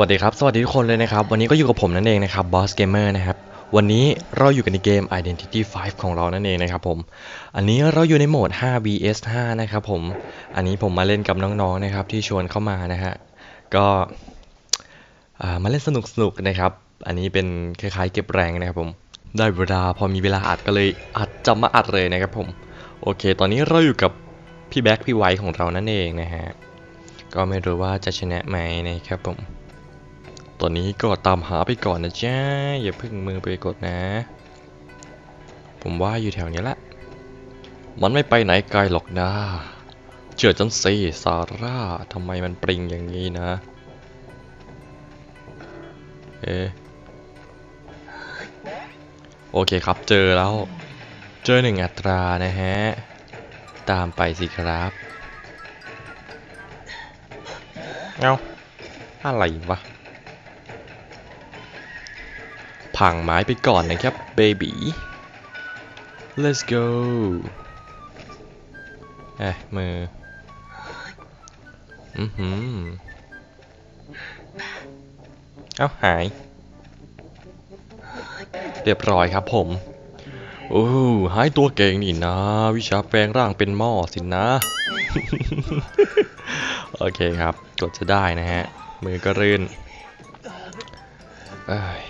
วัสดีครับ สวัสดีทุกคนเลยนะครับ วันนี้ก็อยู่กับผมนั่นเองนะครับ Boss Gamer นะครับ วันนี้เราอยู่กันในเกม Identity 5 ของเรานั่นเองนะครับผม อันนี้เราอยู่ในโหมด 5 vs 5 นะครับผม อันนี้ผมมาเล่นกับน้องๆนะครับที่ชวนเข้ามานะฮะ ก็มาเล่นสนุกๆนะครับ อันนี้เป็นคล้ายๆเก็บแรงนะครับผม ได้เวลาพอมีเวลาอัดก็เลยอัดจะมาอัดเลยนะครับผม โอเค ตอนนี้เราอยู่กับพี่แบ็คพี่ไวท์ของเรานั่นเองนะฮะ ก็ไม่รู้ว่าจะชนะไหมนะครับผม ตอนนี้ก็ตามหาไปก่อนนะจ๊ะอย่าเพึ่งมือไปกดนะ ผมว่าอยู่แถวนี้แหละ มันไม่ไปไหนไกลหรอกนะเชื่อฉันสิซาร่าทำไมมันปริงอย่างนี้นะ เอโอเคครับเจอแล้ว เจอหนึ่งอัตรานะฮะ ตามไปสิครับ เอาอะไรวะ พังไม้ไปก่อนนะครับเบบี้ let's go เอ้ยมืออือหือเอ้าหาย เรียบร้อยครับผม โอ้หายตัวเก่งนี่นะ วิชาแปลงร่างเป็นหม้อสินะ โอเคครับ กดจะได้นะฮะ มือก็รื่นเอ้ย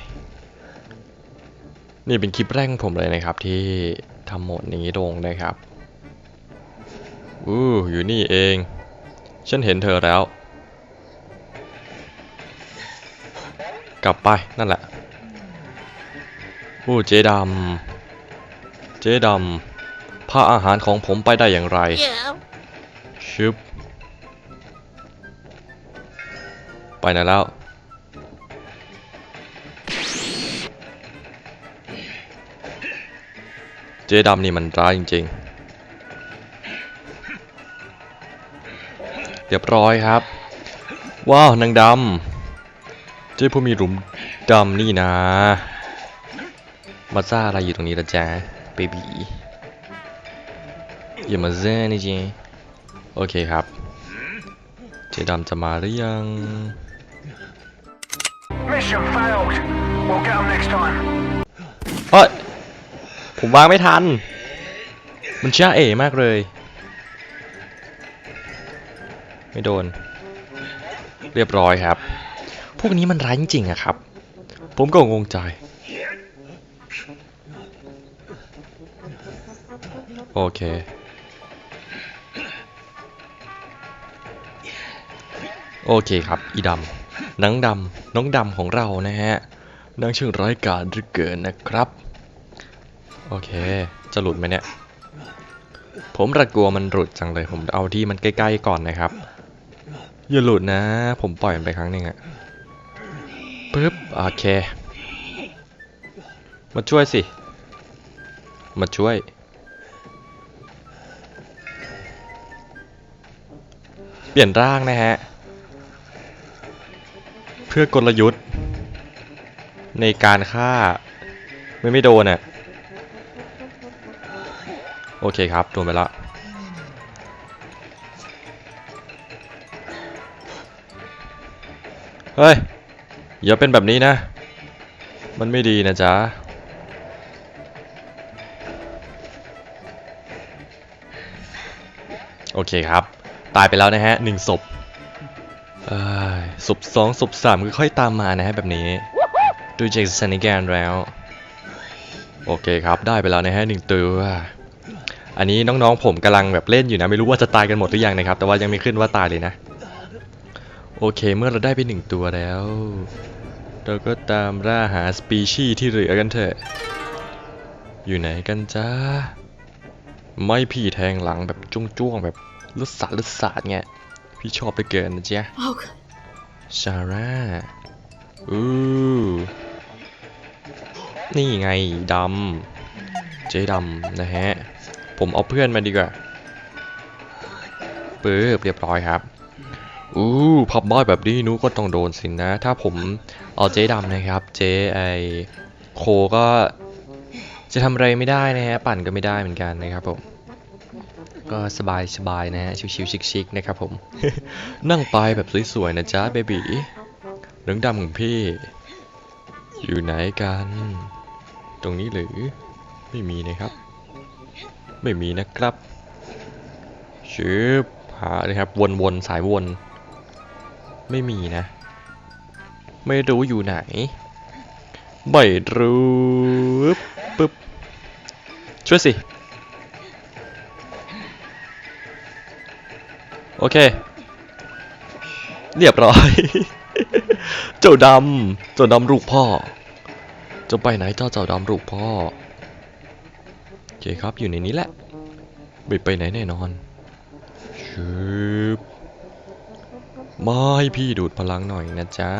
นี่เป็นคลิปแรกของผมเลยนะครับ ที่ทำโหมดนี้ลงนะครับอู้อยู่นี่เอง ฉันเห็นเธอแล้ว กลับไปนั่นแหละอู้เจดำเจดำพาอาหารของผมไปได้อย่างไร Yeah. ชึบ ไปไหนแล้ว เจ๊ดำนี่มันร้ายจริงๆ เรียบร้อยครับ ว้าวนางดำ เจ๊ผู้มีหลุมดำนี่นะ มาซ่าอะไรอยู่ตรงนี้ละจ๊ะเบบีอย่ามาเซ่นี่จริงโอเคครับ เจดำจะมาหรือยัง Mission failed. We'll get them next time. เฮ้ย ผมวางไม่ทัน มันเช้าเอ๋มากเลย ไม่โดน เรียบร้อยครับ พวกนี้มันร้ายจริงๆอะครับ ผมก็งงใจโอเค โอเคครับ อีดำนังดำน้องดำของเรานะฮะนางช่างร้ายกาจเหลือเกินนะครับ โอเค จะหลุดไหมเนี่ย ผมระกลัวมันหลุดจังเลย ผมเอาที่มันใกล้ๆก่อนนะครับ อย่าหลุดนะ ผมปล่อยมันไปครั้งหนึ่งอะปึ๊บ โอเค มาช่วยสิ มาช่วย เปลี่ยนร่างนะฮะ เพื่อกลยุทธ์ ในการฆ่า ไม่ไม่โดนอะ โอเคครับโดนไปละเฮ้ยอย่าเป็นแบบนี้นะ มันไม่ดีนะจ๊ะโอเคครับ ตายไปแล้วนะฮะหนึ่งศพศพสองศพสามค่อยๆตามมานะฮะแบบนี้ดูจากสถานการณ์แล้ว โอเคครับ ได้ไปแล้วนะฮะหนึ่งตัว อันนี้น้องๆผมกำลังแบบเล่นอยู่นะ ไม่รู้ว่าจะตายกันหมดหรือยังนะครับ แต่ว่ายังไม่ขึ้นว่าตายเลยนะ โอเค เมื่อเราได้ไปหนึ่งตัวแล้ว เราก็ตามล่าหาสปีชีส์ที่เหลือกันเถอะ อยู่ไหนกันจ้า ไม่พี่แทงหลังแบบจ้วงๆแบบลุดสาดลุดสาดเงี้ย พี่ชอบไปเกินนะจ๊ะ Oh, God. ชาร่า อู้ นี่ไงดำ เจ๊ดำนะฮะ ผมเอาเพื่อนมาดีกว่าปึ๊บเรียบร้อยครับอู้พับบอยแบบนี้นูก็ต้องโดนสินะ ถ้าผมเอาเจ๊ดำนะครับ เจ๊ไอโคก็จะทำอะไรไม่ได้นะฮะปั่นก็ไม่ได้เหมือนกันนะครับผมก็สบายสบายๆนะฮะชิวๆชิคๆนะครับผมนั่งไปแบบสวยๆนะจ๊ะเบบีน้องดำของพี่ อยู่ไหนกัน ตรงนี้หรือไม่มีนะครับ ไม่มีนะครับชืบหาเลยครับวนๆสายวน ไม่มีนะ ไม่รู้อยู่ไหนไม่รู้ปึ๊บช่วยสิ โอเค เรียบร้อย เจ้าดำ เจ้าดำลูกพ่อ จะไปไหนเจ้าเจ้าดำลูกพ่อโอ เคครับอยู่ในนี้แหละไม่ไปไหนแน่นอนชืบมาให้พี่ดูดพลังหน่อยนะจ๊ะ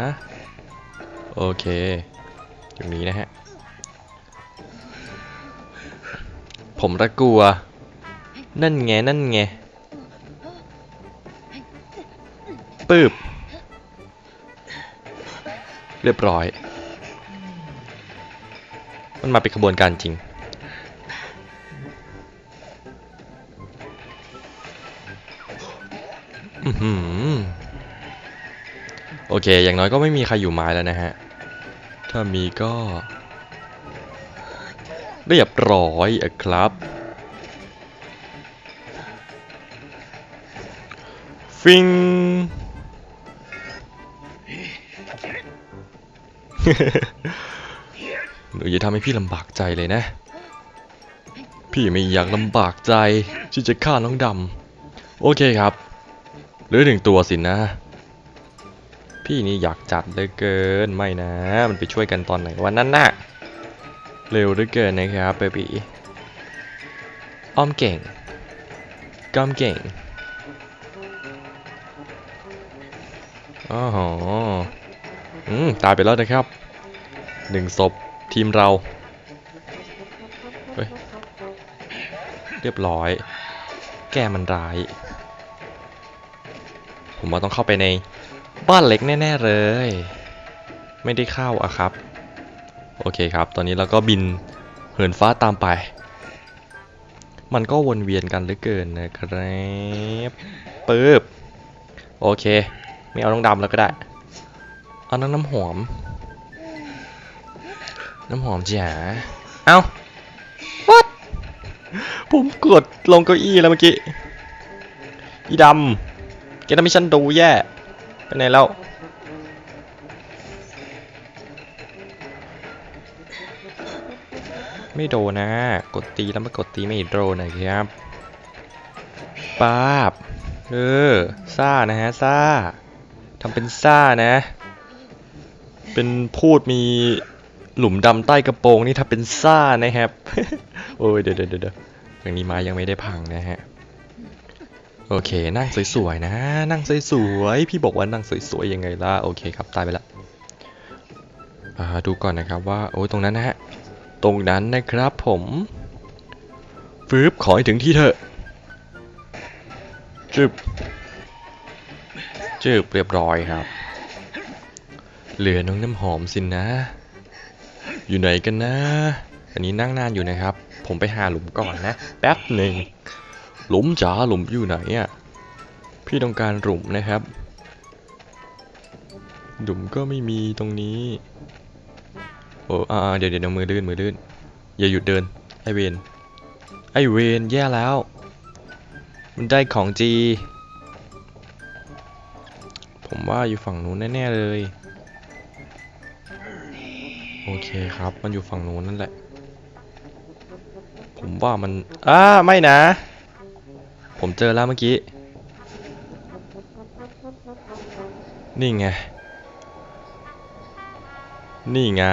โอเคอย่างนี้นะฮะ ผมระกลัว นั่นไง นั่นไงปืบเรียบร้อย มันมาเป็นขบวนการจริง โอเค อย่างน้อยก็ไม่มีใครอยู่ไม้แล้วนะฮะ ถ้ามีก็ เรียบร้อยอะครับ ฟิงหนูอย่าทำให้พี่ลำบากใจเลยนะ พี่ไม่อยากลำบากใจที่จะฆ่าน้องดำโอเคครับ หลือหนึ่งตัวสินะ พี่นี่อยากจัดเลือเกินไม่นะ มันไปช่วยกันตอนไหนวันนั้นน่ะเร็วเหลือเกินนะครับเบบีอ้อมเก่งก้อมเก่งอ๋อออืมตายไปแล้วนะครับหนึ่งศพทีมเราเฮ้ยเรียบร้อย แกมันร้าย ผมว่าต้องเข้าไปในบ้านเล็กแน่ ๆ เลย ไม่ได้เข้าอะครับ โอเคครับ ตอนนี้เราก็บินเหินฟ้าตามไป มันก็วนเวียนกันเหลือเกินนะครับปึ๊บโอเค ไม่เอาน้องดำแล้วก็ได้ เอาน้องน้ำหอม น้ำหอมจ๋าเอ้า what ผมกดลงเก้าอี้แล้วเมื่อกี้ อีดำ แกทำให้ฉันดูแย่ไปไหนแล้วไม่โดนนะ กดตีแล้วไมากดตีไม่โดนนะครับป้าบ เออ ซ่านะฮะ ซ่า ทำเป็นซ่านะ เป็นพูดมีหลุมดำใต้กระโปรงนี่ถ้าเป็นซ่านะครับ โอ้ยเดี๋ยวเดี๋ยวเดี๋ยวอย่างนี้มายังไม่ได้พังนะฮะ โอเค นั่งสวยๆนะ นั่งสวยๆ พี่บอกว่านั่งสวยๆยังไงล่ะ โอเคครับ ตายไปละดูก่อนนะครับว่า โอ้ยตรงนั้นนะฮะ ตรงนั้นนะครับผมฟืบขอให้ถึงที่เถอะ จึบ จึบเรียบร้อยครับ เหลือน้องน้ำหอมสินนะ อยู่ไหนกันนะ อันนี้นั่งนานอยู่นะครับ ผมไปหาหลุมก่อนนะ แป๊บหนึ่ง หลุมจ๋าหลุมอยู่ไหนอะ พี่ต้องการหลุมนะครับ หลุมก็ไม่มีตรงนี้ โอ้อ่าเดี๋ยวเดี๋ยวมือลื่นมือลื่น อย่าหยุดเดิน ไอเวนไอเวนแย่แล้ว มันได้ของจี ผมว่าอยู่ฝั่งนู้นแน่ๆเลย โอเคครับ มันอยู่ฝั่งนู้นนั่นแหละ ผมว่ามัน อ้า ไม่นะ ผมเจอแล้วเมื่อกี้ นี่ไง นี่ไง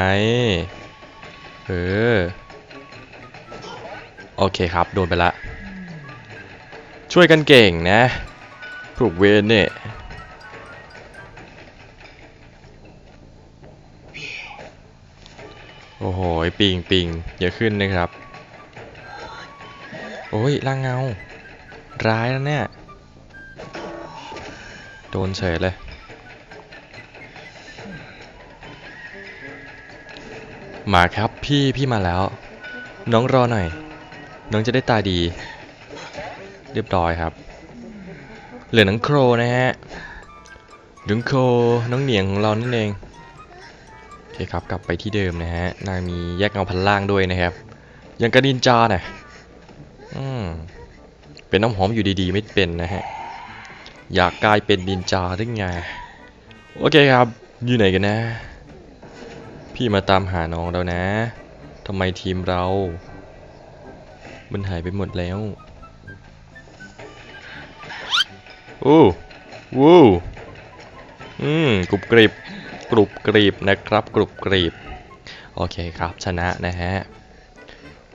เออ โอเคครับ โดนไปละ ช่วยกันเก่งนะพวกเวนเนี่ยโอ้โห ปิงปิงอย่าขึ้นนะครับ โอ้ยล่างเงา ร้ายแล้วเนี่ย โดนเฉยเลย มาครับพี่พี่มาแล้ว น้องรอหน่อย น้องจะได้ตาดี เรียบร้อยครับ เหลือหนังโครนะฮะดึงโคน้องเหนียงของเรานั่นเองโอเคครับกลับไปที่เดิมนะฮะนางมีแยกเงาพันล่างด้วยนะครับ ยังกระดินจาน่ะอืม เป็นน้ำหอมอยู่ดีๆ ไม่เป็นนะฮะ อยากกลายเป็นดินจาหรือไง โอเคครับ อยู่ไหนกันนะ พี่มาตามหาน้องแล้วนะทำไมทีมเรา มันหายไปหมดแล้วโอ้วู้อืมกรุบกริบกรุบกริบนะครับ กรุบกริบโอเคครับชนะนะฮะ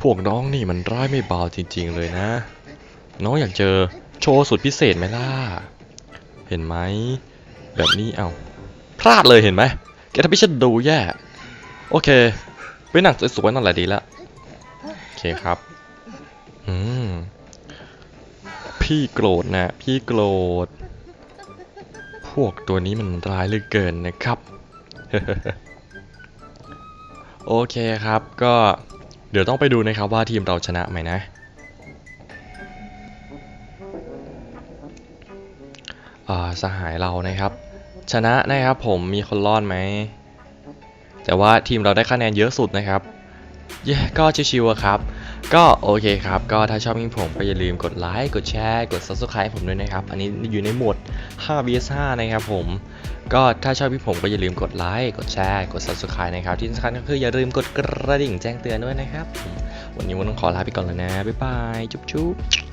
พวกน้องนี่มันร้ายไม่เบาจริง ๆ เลยนะ น้องอยากเจอโชว์สุดพิเศษไหมล่ะ เห็นไหม แบบนี้เอาพลาดเลยเห็นไหมแกทำให้ฉันดูแย่ โอเคไปหนังสวยๆนั่นแหละดีละโอเคครับอืมพี่โกรธนะ พี่โกรธ พวกตัวนี้มันร้ายเหลือเกินนะครับ โอเคครับก็เดี๋ยวต้องไปดูนะครับว่าทีมเราชนะไหมนะ สหายเรานะครับ ชนะนะครับผมมีคนรอดไหม แต่ว่าทีมเราได้คะแนนเยอะสุดนะครับ เย้ก็ชิวๆครับ ก็โอเคครับ ก็ถ้าชอบยิ่งผมก็อย่าลืมกดไลค์ กดแชร์ กด subscribe ผมด้วยนะครับ อันนี้อยู่ในหมวด 5 vs 5 นะครับผม ก็ถ้าชอบพี่ผมก็อย่าลืมกดไลค์ กดแชร์ กด subscribe นะครับ ที่สำคัญก็คืออย่าลืมกดกระดิ่งแจ้งเตือนด้วยนะครับ วันนี้วันต้องขอลาไปก่อนแล้วนะ บ๊ายบาย จุ๊บๆ